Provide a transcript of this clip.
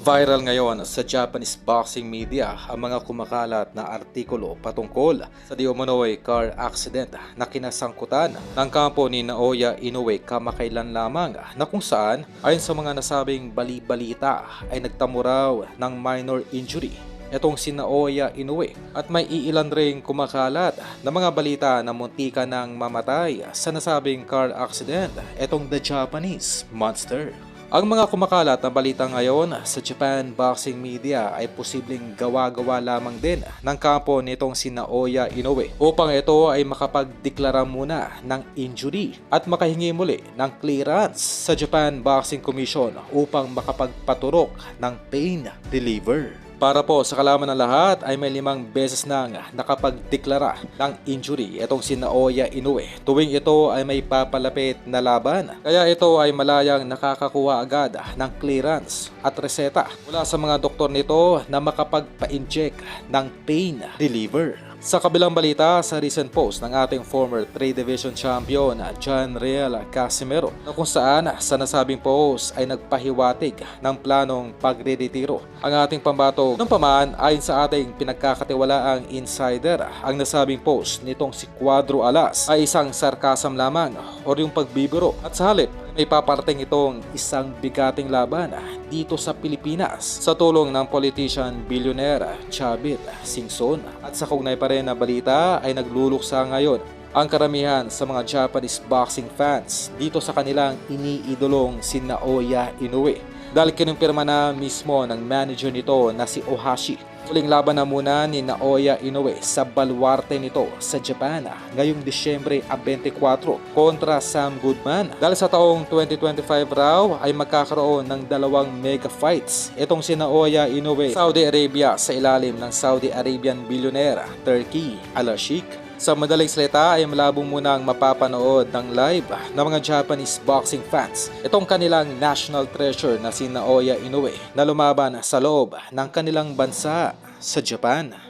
Viral ngayon sa Japanese boxing media ang mga kumakalat na artikulo patungkol sa di umano'y car accident na kinasangkutan ng kampo ni Naoya Inoue kamakailan lamang na kung saan ayon sa mga nasabing bali-balita ay nagtamo raw ng minor injury Itong si Naoya Inoue at may iilan ring kumakalat na mga balita na muntika ng mamatay sa nasabing car accident itong The Japanese Monster. Ang mga kumakalat na balita ngayon sa Japan boxing media ay posibleng gawa-gawa lamang din ng kampo nitong si Naoya Inoue upang ito ay makapagdeklara muna ng injury at makahingi muli ng clearance sa Japan Boxing Commission upang makapagpaturok ng pain reliever. Para po sa kalaman ng lahat ay may limang beses nang nakapagdeklara ng injury itong si Naoya Inoue tuwing ito ay may papalapit na laban. Kaya ito ay malayang nakakakuha agad ng clearance at reseta mula sa mga doktor nito na makapagpa-inject ng pain reliever. Sa kabilang balita sa recent post ng ating former 3 Division Champion John Real Casimero na kung saan sa nasabing post ay nagpahiwatig ng planong pagre-retiro ang ating pambato. Nung paman ayon sa ating pinagkakatiwalaang insider ang nasabing post nitong si Cuadro Alas ay isang sarkasam lamang o yung pagbibiro at sa halip may paparting itong isang bigating laban dito sa Pilipinas sa tulong ng politician billionaire Chavit Singson. At sa kugnay pa rin na balita ay nagluluksa ngayon ang karamihan sa mga Japanese boxing fans dito sa kanilang iniidolong si Naoya Inoue dahil kinumpirma na mismo ng manager nito na si Ohashi Huling laban na muna ni Naoya Inoue sa baluarte nito sa Japan ngayong Disyembre 24 kontra Sam Goodman. Dahil sa taong 2025 raw ay magkakaroon ng dalawang mega fights. Itong si Naoya Inoue Saudi Arabia sa ilalim ng Saudi Arabian billionaire Turkey Al Sheikh sa madaling salita ay malabong muna ang mapapanood ng live ng mga Japanese boxing fans. Itong kanilang national treasure na si Naoya Inoue na lumaban sa loob ng kanilang bansa sa Japan.